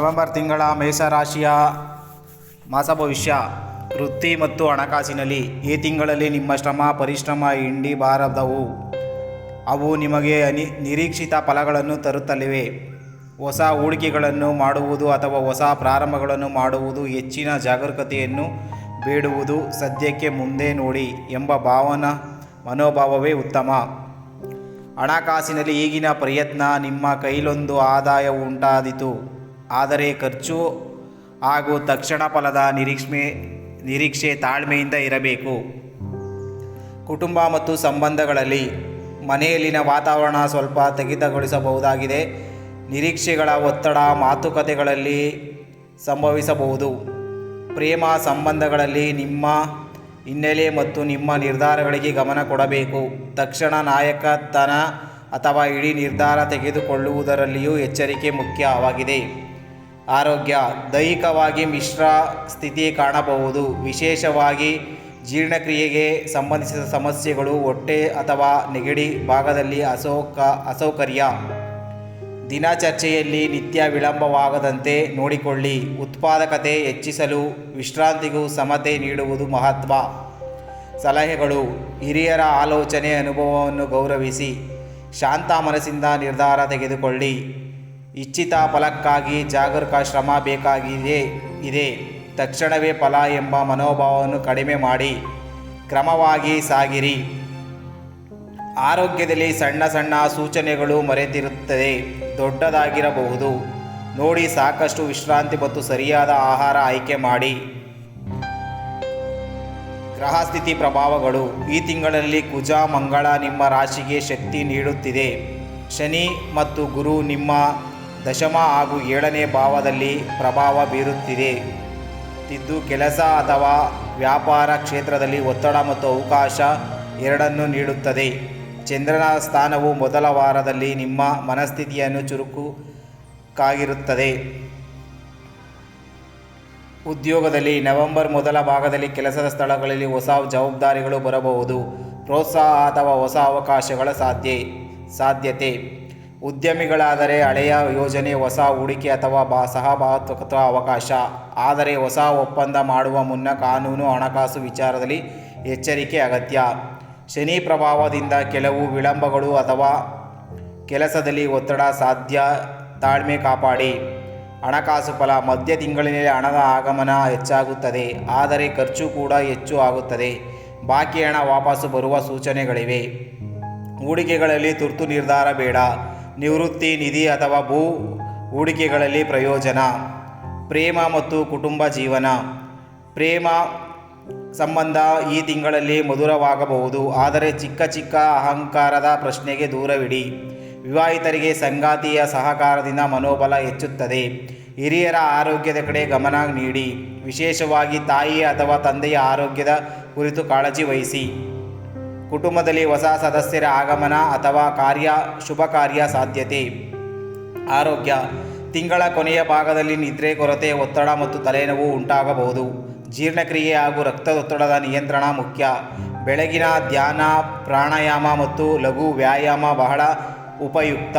November ತಿಂಗಳ ಮೇಷರಾಶಿಯ ಮಾಸ ಭವಿಷ್ಯ, ವೃತ್ತಿ ಮತ್ತು ಹಣಕಾಸಿನಲ್ಲಿ ಈ ತಿಂಗಳಲ್ಲಿ ನಿಮ್ಮ ಶ್ರಮ, ಪರಿಶ್ರಮ, ಹಿಂಡಿ ಬಾರದವು. ಅವು ನಿಮಗೆ ಅನಿ, ನಿರೀಕ್ಷಿತ ಫಲಗಳನ್ನು ತರುತ್ತಲಿವೆ. ಹೊಸ ಹೂಡಿಕೆಗಳನ್ನು ಮಾಡುವುದು ಅಥವಾ ಹೊಸ ಪ್ರಾರಂಭಗಳನ್ನು ಮಾಡುವುದು ಹೆಚ್ಚಿನ ಜಾಗರೂಕತೆಯನ್ನು ಬೇಡುವುದು ಸದ್ಯಕ್ಕೆ ಮುಂದೆ ನೋಡಿ ಎಂಬ ಭಾವನ, ಮನೋಭಾವವೇ ಉತ್ತಮ. ಹಣಕಾಸಿನಲ್ಲಿ ಈಗಿನ ಪ್ರಯತ್ನ ನಿಮ್ಮ ಕೈಲೊಂದು ಆದಾಯ ಉಂಟಾದೀತು. ಆದರೆ ಖರ್ಚು ಹಾಗೂ ತಕ್ಷಣ ಫಲದ ನಿರೀಕ್ಷೆ ನಿರೀಕ್ಷೆ ತಾಳ್ಮೆಯಿಂದ ಇರಬೇಕು. ಕುಟುಂಬ ಮತ್ತು ಸಂಬಂಧಗಳಲ್ಲಿ ಮನೆಯಲ್ಲಿನ ವಾತಾವರಣ ಸ್ವಲ್ಪ ಸ್ಥಗಿತಗೊಳಿಸಬಹುದಾಗಿದೆ. ನಿರೀಕ್ಷೆಗಳ ಒತ್ತಡ ಮಾತುಕತೆಗಳಲ್ಲಿ ಸಂಭವಿಸಬಹುದು. ಪ್ರೇಮ ಸಂಬಂಧಗಳಲ್ಲಿ ನಿಮ್ಮ ಹಿನ್ನೆಲೆ ಮತ್ತು ನಿಮ್ಮ ನಿರ್ಧಾರಗಳಿಗೆ ಗಮನ ಕೊಡಬೇಕು. ತಕ್ಷಣ ನಾಯಕತನ ಅಥವಾ ಇಡೀ ನಿರ್ಧಾರ ತೆಗೆದುಕೊಳ್ಳುವುದರಲ್ಲಿಯೂ ಎಚ್ಚರಿಕೆ ಮುಖ್ಯವಾಗಿದೆ. ಆರೋಗ್ಯ. ದೈಹಿಕವಾಗಿ ಮಿಶ್ರ ಸ್ಥಿತಿ ಕಾಣಬಹುದು. ವಿಶೇಷವಾಗಿ ಜೀರ್ಣಕ್ರಿಯೆಗೆ ಸಂಬಂಧಿಸಿದ ಸಮಸ್ಯೆಗಳು ಹೊಟ್ಟೆ ಅಥವಾ ನೆಗಡಿ ಭಾಗದಲ್ಲಿ ಅಸೌಕ, ಅಸೌಕರ್ಯ. ದಿನಚರ್ಚೆಯಲ್ಲಿ ನಿತ್ಯ ವಿಳಂಬವಾಗದಂತೆ ನೋಡಿಕೊಳ್ಳಿ. ಉತ್ಪಾದಕತೆ ಹೆಚ್ಚಿಸಲು ವಿಶ್ರಾಂತಿಗೂ ಸಮತೆ ನೀಡುವುದು ಮಹತ್ವ. ಸಲಹೆಗಳು. ಹಿರಿಯರ ಆಲೋಚನೆ, ಅನುಭವವನ್ನು ಗೌರವಿಸಿ. ಶಾಂತ ಮನಸ್ಸಿಂದ ನಿರ್ಧಾರ ತೆಗೆದುಕೊಳ್ಳಿ. ಇಚ್ಛಿತ ಫಲಕ್ಕಾಗಿ ಜಾಗರೂಕ ಶ್ರಮ ಬೇಕಾಗಿದೆ, ಇದೆ. ತಕ್ಷಣವೇ ಫಲ ಎಂಬ ಮನೋಭಾವವನ್ನು ಕಡಿಮೆ ಮಾಡಿ, ಕ್ರಮವಾಗಿ ಸಾಗಿರಿ. ಆರೋಗ್ಯದಲ್ಲಿ ಸಣ್ಣ ಸಣ್ಣ ಸೂಚನೆಗಳು ಮರೆತಿರುತ್ತದೆ, ದೊಡ್ಡದಾಗಿರಬಹುದು. ನೋಡಿ ಸಾಕಷ್ಟು ವಿಶ್ರಾಂತಿ ಮತ್ತು ಸರಿಯಾದ ಆಹಾರ ಆಯ್ಕೆ ಮಾಡಿ. ಗ್ರಹ ಸ್ಥಿತಿ ಪ್ರಭಾವಗಳು. ಈ ತಿಂಗಳಲ್ಲಿ ಕುಜ, ಮಂಗಳ ನಿಮ್ಮ ರಾಶಿಗೆ ಶಕ್ತಿ ನೀಡುತ್ತಿದೆ. ಶನಿ ಮತ್ತು ಗುರು ನಿಮ್ಮ ದಶಮ ಹಾಗೂ ಏಳನೇ ಭಾವದಲ್ಲಿ ಪ್ರಭಾವ ಬೀರುತ್ತಿದೆ. ತಿದ್ದು ಕೆಲಸ ಅಥವಾ ವ್ಯಾಪಾರ ಕ್ಷೇತ್ರದಲ್ಲಿ ಒತ್ತಡ ಮತ್ತು ಅವಕಾಶ ಎರಡನ್ನೂ ನೀಡುತ್ತದೆ. ಚಂದ್ರನ ಸ್ಥಾನವು ಮೊದಲ ವಾರದಲ್ಲಿ ನಿಮ್ಮ ಮನಸ್ಥಿತಿಯನ್ನು ಚುರುಕುಕಾಗಿರುತ್ತದೆ. ಉದ್ಯೋಗದಲ್ಲಿ ನವೆಂಬರ್ ಮೊದಲ ಭಾಗದಲ್ಲಿ ಕೆಲಸದ ಸ್ಥಳಗಳಲ್ಲಿ ಹೊಸ ಜವಾಬ್ದಾರಿಗಳು ಬರಬಹುದು. ಪ್ರೋತ್ಸಾಹ ಅಥವಾ ಹೊಸ ಅವಕಾಶಗಳ ಸಾಧ್ಯ, ಸಾಧ್ಯತೆ. ಉದ್ಯಮಿಗಳಾದರೆ ಹಳೆಯ ಯೋಜನೆ, ಹೊಸ ಹೂಡಿಕೆ ಅಥವಾ ಬಾ ಸಹಭಾತ್ವತ್ವ ಅವಕಾಶ. ಆದರೆ ಹೊಸ ಒಪ್ಪಂದ ಮಾಡುವ ಮುನ್ನ ಕಾನೂನು ಹಣಕಾಸು ವಿಚಾರದಲ್ಲಿ ಎಚ್ಚರಿಕೆ ಅಗತ್ಯ. ಶನಿ ಪ್ರಭಾವದಿಂದ ಕೆಲವು ವಿಳಂಬಗಳು ಅಥವಾ ಕೆಲಸದಲ್ಲಿ ಒತ್ತಡ ಸಾಧ್ಯ, ತಾಳ್ಮೆ ಕಾಪಾಡಿ. ಹಣಕಾಸು ಫಲ ಮಧ್ಯ ತಿಂಗಳಿನಲ್ಲಿ ಹಣದ ಆಗಮನ ಹೆಚ್ಚಾಗುತ್ತದೆ, ಆದರೆ ಖರ್ಚು ಕೂಡ ಹೆಚ್ಚು ಆಗುತ್ತದೆ. ಬಾಕಿ ಹಣ ವಾಪಸ್ಸು ಬರುವ ಸೂಚನೆಗಳಿವೆ. ಹೂಡಿಕೆಗಳಲ್ಲಿ ತುರ್ತು ನಿರ್ಧಾರ ಬೇಡ. ನಿವೃತ್ತಿ ನಿಧಿ ಅಥವಾ ಭೂ ಹೂಡಿಕೆಗಳಲ್ಲಿ ಪ್ರಯೋಜನ. ಪ್ರೇಮ ಮತ್ತು ಕುಟುಂಬ ಜೀವನ. ಪ್ರೇಮ ಸಂಬಂಧ ಈ ತಿಂಗಳಲ್ಲಿ ಮಧುರವಾಗಬಹುದು, ಆದರೆ ಚಿಕ್ಕ ಚಿಕ್ಕ ಅಹಂಕಾರದ ಪ್ರಶ್ನೆಗೆ ದೂರವಿಡಿ. ವಿವಾಹಿತರಿಗೆ ಸಂಗಾತಿಯ ಸಹಕಾರದಿಂದ ಮನೋಬಲ ಹೆಚ್ಚುತ್ತದೆ. ಹಿರಿಯರ ಆರೋಗ್ಯದ ಕಡೆ ಗಮನ ನೀಡಿ. ವಿಶೇಷವಾಗಿ ತಾಯಿ ಅಥವಾ ತಂದೆಯ ಆರೋಗ್ಯದ ಕುರಿತು ಕಾಳಜಿ ವಹಿಸಿ. ಕುಟುಂಬದಲ್ಲಿ ಹೊಸ ಸದಸ್ಯರ ಆಗಮನ ಅಥವಾ ಕಾರ್ಯ, ಶುಭ ಕಾರ್ಯ ಸಾಧ್ಯತೆ. ಆರೋಗ್ಯ. ತಿಂಗಳ ಕೊನೆಯ ಭಾಗದಲ್ಲಿ ನಿದ್ರೆ, ಕೊರತೆ, ಒತ್ತಡ ಮತ್ತು ತಲೆನೋವು ಉಂಟಾಗಬಹುದು. ಜೀರ್ಣಕ್ರಿಯೆ ಹಾಗೂ ರಕ್ತದೊತ್ತಡದ ನಿಯಂತ್ರಣ ಮುಖ್ಯ. ಬೆಳಗಿನ ಧ್ಯಾನ, ಪ್ರಾಣಾಯಾಮ ಮತ್ತು ಲಘು ವ್ಯಾಯಾಮ ಬಹಳ ಉಪಯುಕ್ತ.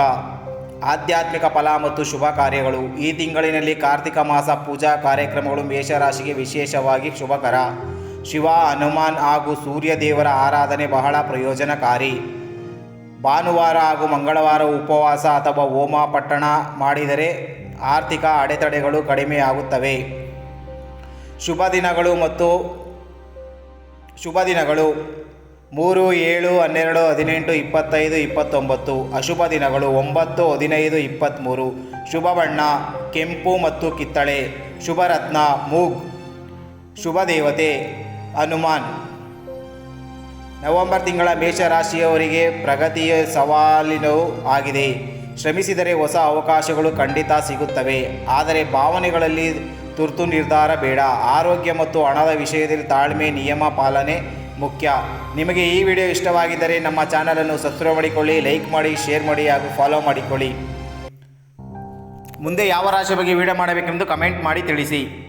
ಆಧ್ಯಾತ್ಮಿಕ ಫಲ ಮತ್ತು ಶುಭ ಕಾರ್ಯಗಳು. ಈ ತಿಂಗಳಿನಲ್ಲಿ ಕಾರ್ತಿಕ ಮಾಸ ಪೂಜಾ ಕಾರ್ಯಕ್ರಮಗಳು ಮೇಷರಾಶಿಗೆ ವಿಶೇಷವಾಗಿ ಶುಭಕರ. ಶಿವ, ಹನುಮಾನ್ ಹಾಗೂ ಸೂರ್ಯದೇವರ ಆರಾಧನೆ ಬಹಳ ಪ್ರಯೋಜನಕಾರಿ. ಭಾನುವಾರ ಹಾಗೂ ಮಂಗಳವಾರ ಉಪವಾಸ ಅಥವಾ ಹೋಮ ಪಟ್ಟಣ ಮಾಡಿದರೆ ಆರ್ಥಿಕ ಅಡೆತಡೆಗಳು ಕಡಿಮೆಯಾಗುತ್ತವೆ ಶುಭ ದಿನಗಳು ಮತ್ತು ಶುಭ ದಿನಗಳು ಮೂರು, ಏಳು, ಹನ್ನೆರಡು, ಹದಿನೆಂಟು, ಇಪ್ಪತ್ತೈದು, ಇಪ್ಪತ್ತೊಂಬತ್ತು. ಅಶುಭ ದಿನಗಳು ಒಂಬತ್ತು, ಹದಿನೈದು ಇಪ್ಪತ್ತ್ಮೂರು ಶುಭ ಬಣ್ಣ, ಕೆಂಪು ಮತ್ತು ಕಿತ್ತಳೆ. ಶುಭರತ್ನ ಮೂಗ್. ಶುಭ ದೇವತೆ. ಹನುಮಾನ್. ನವೆಂಬರ್ ತಿಂಗಳ ಮೇಷರಾಶಿಯವರಿಗೆ ಪ್ರಗತಿಯ ಸವಾಲಿನೂ ಆಗಿದೆ. ಶ್ರಮಿಸಿದರೆ ಹೊಸ ಅವಕಾಶಗಳು ಖಂಡಿತ ಸಿಗುತ್ತವೆ. ಆದರೆ ಭಾವನೆಗಳಲ್ಲಿ ತುರ್ತು ನಿರ್ಧಾರ ಬೇಡ. ಆರೋಗ್ಯ ಮತ್ತು ಹಣದ ವಿಷಯದಲ್ಲಿ ತಾಳ್ಮೆ, ನಿಯಮ ಪಾಲನೆ ಮುಖ್ಯ. ನಿಮಗೆ ಈ ವಿಡಿಯೋ ಇಷ್ಟವಾಗಿದ್ದರೆ ನಮ್ಮ ಚಾನಲನ್ನು ಸಬ್ಸ್ಕ್ರೈಬ್ ಮಾಡಿಕೊಳ್ಳಿ, ಲೈಕ್ ಮಾಡಿ, ಶೇರ್ ಮಾಡಿ ಹಾಗೂ ಫಾಲೋ ಮಾಡಿಕೊಳ್ಳಿ. ಮುಂದೆ ಯಾವ ರಾಶಿ ಬಗ್ಗೆ ವಿಡಿಯೋ ಮಾಡಬೇಕೆಂದು ಕಮೆಂಟ್ ಮಾಡಿ ತಿಳಿಸಿ.